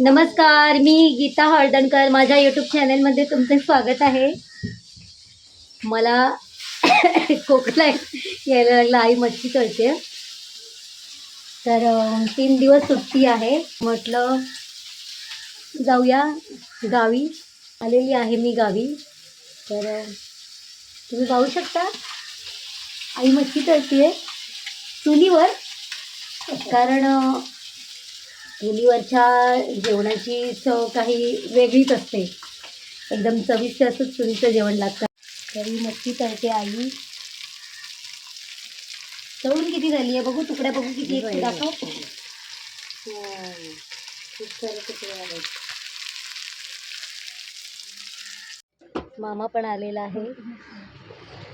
नमस्कार मी गीता हळदणकर. माझ्या यूट्यूब चॅनलमध्ये तुमचे स्वागत आहे. मला खोकला यायला लागला आई मच्छी तळते. तर तीन दिवस सुट्टी आहे. म्हटलं जाऊया गावी. आलेली आहे मी गावी. तर तुम्ही पाहू शकता आई मच्छी तळते चुलीवर. कारण चुलीवरच्या जेवणाची चव काही वेगळीच असते. एकदम चविष्ट असं चुलीचं जेवण लागतं. तरी मच्छी तळते आई. तळून किती झाली आहे? बघू तुकड्या बघू किती दाखव खूप सारे तुकडे आहेत मामा पण आलेला आहे.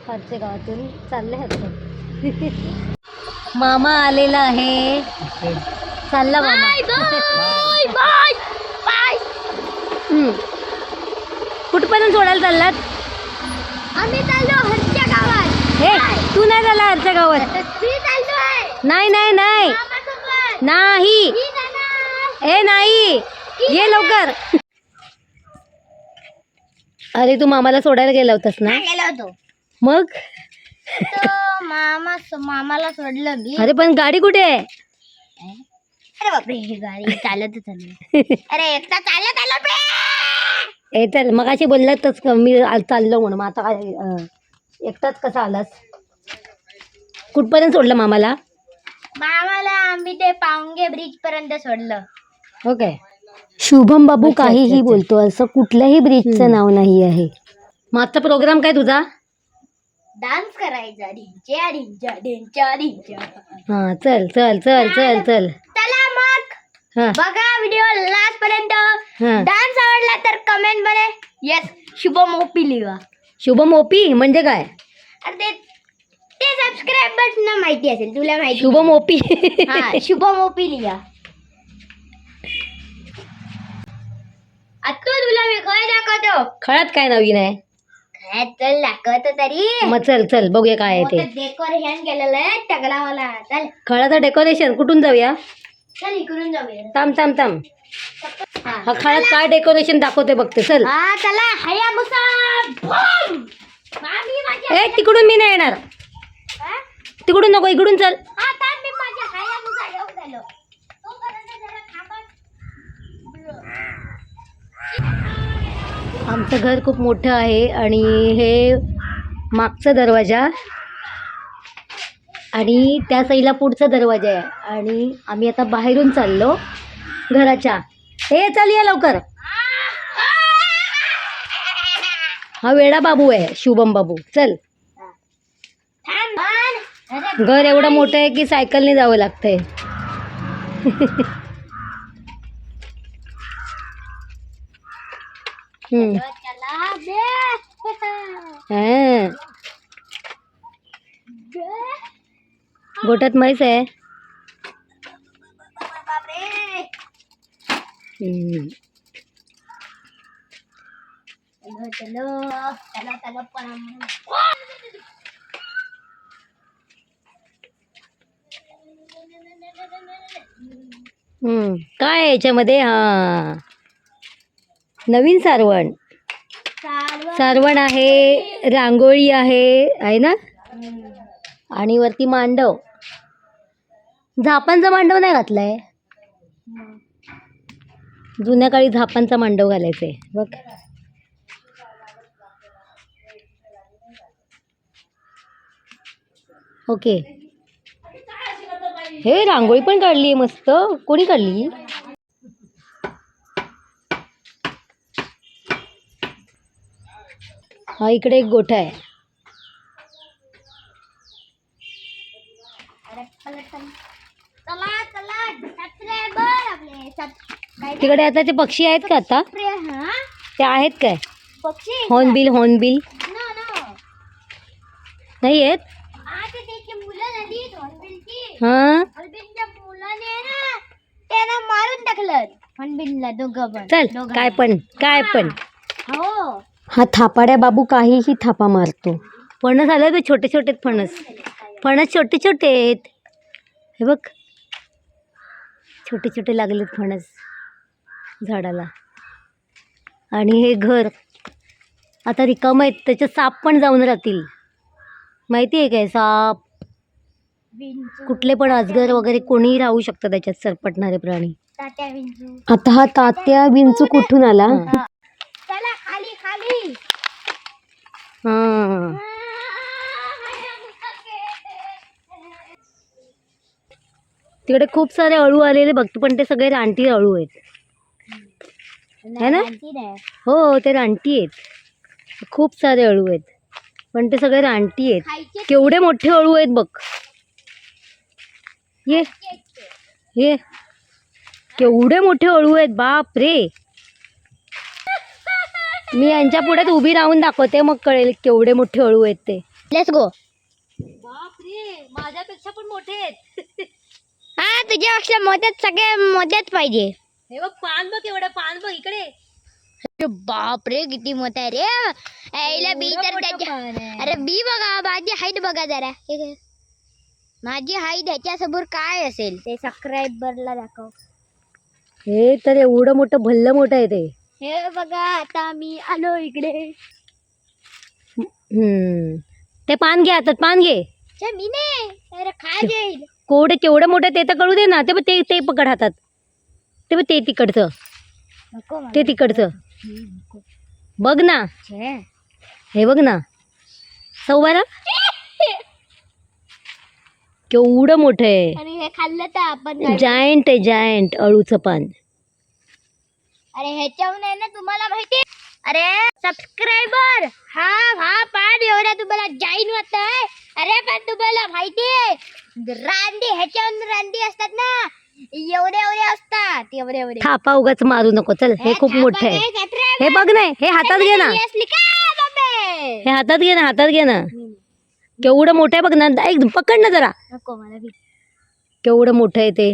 फारसे गावातून चालले आहेत मामा आलेला आहे. चालला मामा. हम्म. कुठपर्यंत सोडायला चाललात? आम्ही चाललो हरच्या गावात. हे तू नाही झाला आरच्या गावात. मी चाललोय. नाही नाही नाही. मामासोबत. नाही. मी जाणार. ए नाही. ये लवकर. अरे तू मामाला सोडायला गेला होतास ना? गेलो होतो. मग? तो मामा मामाला सोडलं मी. अरे पण गाडी कुठे आहे? अरे बापरे ही गाडी अरे एकटा चालत आलो बे! ए चल मग अशी बोललातच का मी आ- चाललो म्हणून मग आता काय अं, एकटाच कसा आलास? कुठपर्यंत सोडलं मामाला? मामाला आम्ही ते पावंगे ब्रिज पर्यंत सोडलं. ओके शुभम बाबू अच्छा, काहीही अच्छा. बोलतो असं कुठल्याही ब्रिजचं नाव नाही आहे. मग आजचा प्रोग्राम काय तुझा? डान्स करायचा. ढिंच्या ढिंच्या ढिंच्या ढिंच्या. हा चल चल चल चल चल चला. मग. हा. बघा व्हिडिओ लास्ट पर्यंत हा. डान्स आवडला तर कमेंटमध्ये. येस शुभम ओपी लिहा. शुभम ओपी म्हणजे काय? अरे ते ते सबस्क्रायबर्स ना माहिती असेल तुला माहिती शुभम ओपी. हा शुभम ओपी लिहा. आता तुला मी काय दाखवतो? खळ्यात काय नवीन आहे? चल दाखवतो तरी. मग चल चल बघूया काय आहे ते. डेकोरेशन केलेलं आहे चल. खळाचं डेकोरेशन कुठून जाऊया? चल इकडून जाऊया. थांब थांब थांब. हा. हा खळ्यात काय डेकोरेशन दाखवते बघते चल. हा चला हया मुसा बम! मामी माझ्या ए तिकडून मी नाही येणार. हा? तिकडून नको इकडून चल. तर मी माझ्या हया मुसा घेऊन आलो तोपर्यंत जरा थांबा. आमचं घर खूप मोठं आहे आणि हे मागचा दरवाजा आणि त्या साईडला पुढचा दरवाजा आहे. आणि आम्ही आता बाहेरून चाललो घराच्या. हे चल या लवकर. हा वेडा बाबू आहे शुभम बाबू. चल. घर एवढं मोठं आहे की सायकलने जावं लागतंय. हम्म. चला बे हा. गोट्यात म्हैस आहे बापरे हम्म. चलो चलो चला चला पण हम्म. काय आहे याच्यामध्ये हा नवीन सारवण. सारवण आहे रांगोळी आहे आहे ना? आणि वरती मांडव. झापांचा मांडव नाही घातलाय. जुन्या काळी झापांचा मांडव घालायचे. बघ. ओके. हे रांगोळी पण काढली आहे मस्त. कोणी काढली? हा इकडे एक गोठा आहे. तिकडे आता ते पक्षी आहेत का आता? हा? ते आहेत काय? पक्षी हॉर्नबिल हॉर्नबिल नाही आहेत? हां? मारून टाकलं. चल. काय पण. काय पण. हो. हा थापाड्या बाबू काहीही थापा मारतो. फणस आलं ते छोटे छोटे आहेत फणस. फणस छोटे छोटे आहेत. हे बघ. छोटे छोटे लागलेत फणस झाडाला. आणि हे घर. आता रिकामं आहेत. त्याच्यात साप पण जाऊन राहतील. माहिती आहे काय साप? कुठले पण अजगर वगैरे कोणीही राहू शकतं त्याच्यात सरपटणारे प्राणी. आता हा तात्या विंचू कुठून आला? हा. तिकडे खूप सारे अळू आलेले बघतो पण ते सगळे रानटी अळू आहेत. है ना? हो ते रानटी आहेत. खूप सारे अळू आहेत. पण ते सगळे रानटी आहेत. केवढे मोठे अळू आहेत बघ. ये. ये. केवढे मोठे अळू आहेत बाप रे. मी यांच्या पुढे उभी राहून दाखवते मग कळेल केवढे मोठे अळू आहेत ते. लेट्स गो बाप रे माझ्यापेक्षा पण मोठे आहेत. हा तुझ्यापेक्षा मोठ्यात सगळे मोठ्यात पाहिजे. हे बघ पान बघ एवढं पान बघ इकडे. अरे बाप रे किती मोठा आहे रे. यायला बी तर त्याच्या. अरे बी बघा माझी हाईट बघा जरा. हे घे. माझी हाईट ह्याच्या समोर काय असेल? ते सबस्क्राईबरला दाखव. हे तर एवढं मोठं भल्लं मोठं आहे ते. हे बघा आता मी आलो इकडे. हम्म ते पान घे आता पान घे. मी नाही अरे खा जाईल. कोवडे केवढं मोठं ते तर कळू दे ना ते ते ते पकड हातात. ते ते तिकडचं. नको मला. ते तिकडचं नको. बघ ना. छे. हे बघ ना. सव्वारा केवढं मोठं आहे. आणि हे खाल्लं तर आपण काय- जायंट आहे जायंट अळूचं पान. अरे ह्याच्याहून आहे ना तुम्हाला माहिती अरे सबस्क्रायबर हा हा पान एवढा तुम्हाला जाईन वाटतंय. अरे पण तुम्हाला माहिती रांदी ह्याच्याहून रांदी असतात ना एवढे एवढे असतात एवढे एवढे. थापा उगाच मारू नको चल हे खूप मोठं आहे. हे बघ ना हे हातात घे ना. हे हातात घे ना हातात घे ना. केवढं मोठं आहे बघ ना एक पकड ना जरा. केवढं मोठं आहे ते.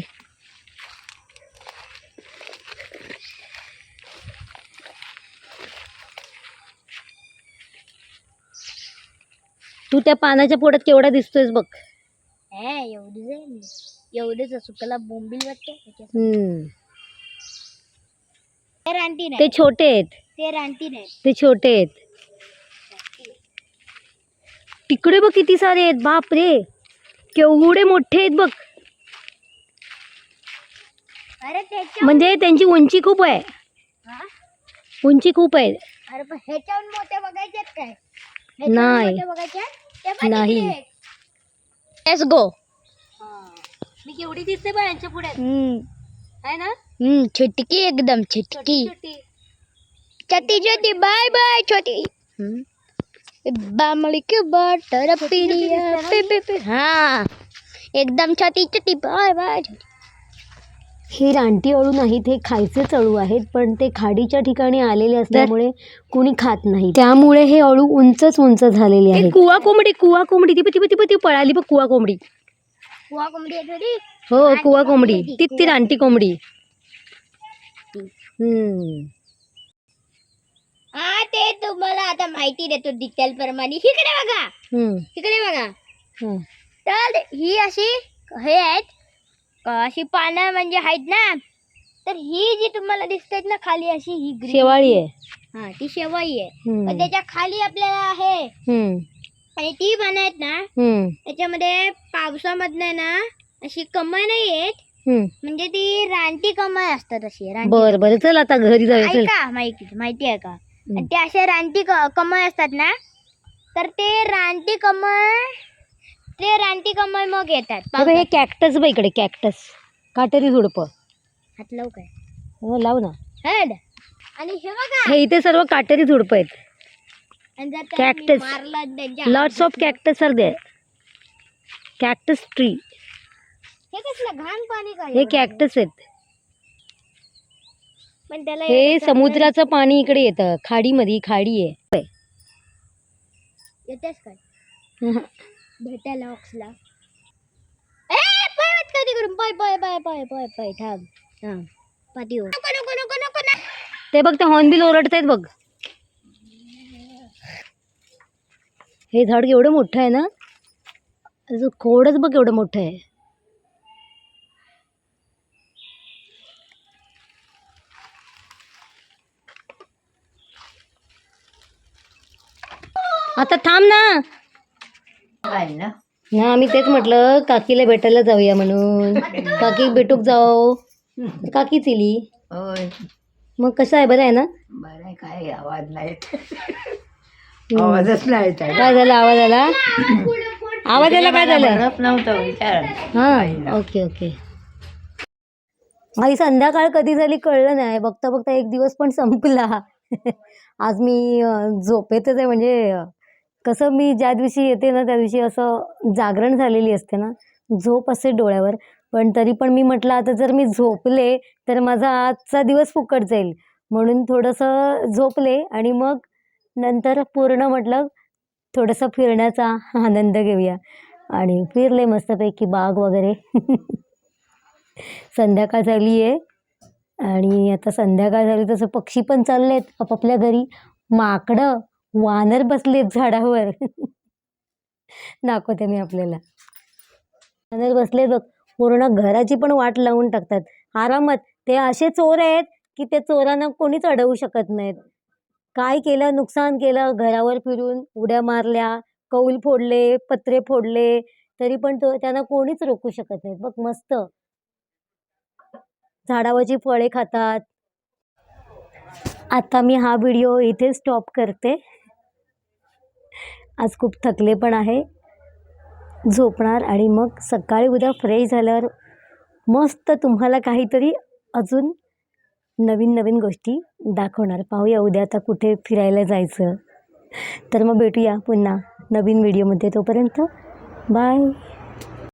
तू त्या पानाच्या पोटात केवढा दिसतोयस बघ. एवढंच सुकला बोंबील वाटतं ह्याच्यात. हम्म. ते रानटी ते नाही छोटे आहेत. ते रानटी नाही. ते छोटे आहेत. तिकडे बघ किती सारे आहेत बाप रे केवढे मोठे आहेत बघ. अरे त्याच्या म्हणजे त्यांची उंची खूप आहे. हा? उंची खूप आहे. अरे पण ह्याच्याहून मोठे बघायचे काय? नाही. इकडे. Let's मी केवढी दिसते बा यांच्या पुढे हम्म। आहे ना? हम्म छुटकी एकदम छुटकी। छोटी छोटी। छोटी बाय बाय छोटी। बामली के बटर हाँ। एकदम छोटी छोटी बाय बाय हे रानटी अळू नाहीत हे खायचेच अळू आहेत पण ते खाडीच्या ठिकाणी आलेले असल्यामुळे कुणी खात नाही. त्यामुळे हे अळू उंचच उंच झालेले आहेत. कुवा कोंबडी कुवा कोंबडी ती ती ती ती पळाली बघ कुवा कोंबडी. कुवा कोंबडी आहे हो कुवा कोंबडी ती. ती रानटी कोंबडी. हम्म. हा ते तुम्हाला आता माहिती देतो डिटेल प्रमाणे. इकडे बघा. इकडे बघा. हं. तर ही अशी हे आहेत अशी पानं म्हणजे आहेत ना तर ही जी तुम्हाला दिसतात ना खाली अशी ही green- शेवाळी आहे. हा ती शेवाई आहे. हम्म. त्याच्याखाली आपल्याला आहे. हम्म. आणि ती पण आहेत ना हम्म. त्याच्यामध्ये पावसामधनं ना अशी कमळ नाही येत हम्म. म्हणजे ती रानटी कमळ असतात अशी रानटी बर बर चल आता घरी जाऊया चल. ऐका माहिती माहिती आहे का? आणि ते असे रानटी क- कमळ असतात ना तर ते रानटी कमळ ते रानटी कमळ मग येतात. हे बघ, हे कॅक्टस बघ इकडे कॅक्टस काटेरी झुडपं. हात लावू काय? हो लाव ना. हेड आणि हे बघा. हे इथे सर्व काटेरी झुडपं आहेत. आणि जर त्याला मी Cactus. मारलं त्यांच्या lots of cactus are there cactus tree हे कसलं घाण पाणी काय हे कॅक्टस आहेत. पण त्याला हे समुद्राचं पाणी इकडे येतं. खाडीमध्ये खाडी आहे. काय? भेटायला ऑक्सला ए पाय करून पाय पाय पाय पाय नको नको ते बघ ते हॉर्नबिल आहेत बघ. हे झाड एवढं मोठं आहे ना? खोडच बघ एवढं मोठं आहे. आता थांब ना. ना? ना आम्ही तेच म्हटलं काकीला भेटायला जाऊया म्हणून. काकी भेटूक जाऊ काकीच इली. होय. मग कसं आहे? बरं आहे ना? बरं आहे, काय आवाज नाही. आवाजच नाही येत आहे. काय झालं? आवाज आला? आवाज आला काय झालं? बरंच नव्हतं विचार हा ओके ओके. आई संध्याकाळ कधी झाली कळलं नाही. बघता बघता एक दिवस पण संपला. आज मी अं, झोपेतच आहे म्हणजे अं, कसं मी ज्या दिवशी येते ना त्या दिवशी असं जागरण झालेली असते ना झोप असते डोळ्यावर. पण तरी पण मी म्हटलं आता जर मी झोपले तर माझा आजचा दिवस फुकट जाईल. म्हणून थोडंसं झोपले आणि मग नंतर पूर्ण म्हटलं थोडंसं फिरण्याचा आनंद घेऊया. आणि फिरले मस्तपैकी बाग वगैरे. संध्याकाळ झाली आहे. आणि आता संध्याकाळ झाली तसं पक्षी पण चालले आहेत आपापल्या घरी. माकडं. वानर बसलेत झाडावर. दाखवते मी आपल्याला. वानर बसलेत बघ. पूर्ण घराची पण वाट लावून टाकतात. आरामात. ते असे चोर आहेत की ते चोरांना कोणीच अडवू शकत नाहीत. काय केलं? नुकसान केलं? घरावर फिरून उड्या मारल्या कौल फोडले पत्रे फोडले तरी पण तो त्यांना कोणीच रोखू शकत नाहीत. बघ मस्त. झाडावरची फळे खातात. आता मी हा व्हिडिओ इथे स्टॉप करते. आज खूप थकले पण आहे. झोपणार आणि मग सकाळी उद्या फ्रेश झाल्यावर मस्त तुम्हाला काहीतरी अजून नवीन नवीन गोष्टी दाखवणार. पाहूया उद्या आता कुठे फिरायला जायचं. तर मग भेटूया पुन्हा नवीन व्हिडिओमध्ये तोपर्यंत. बाय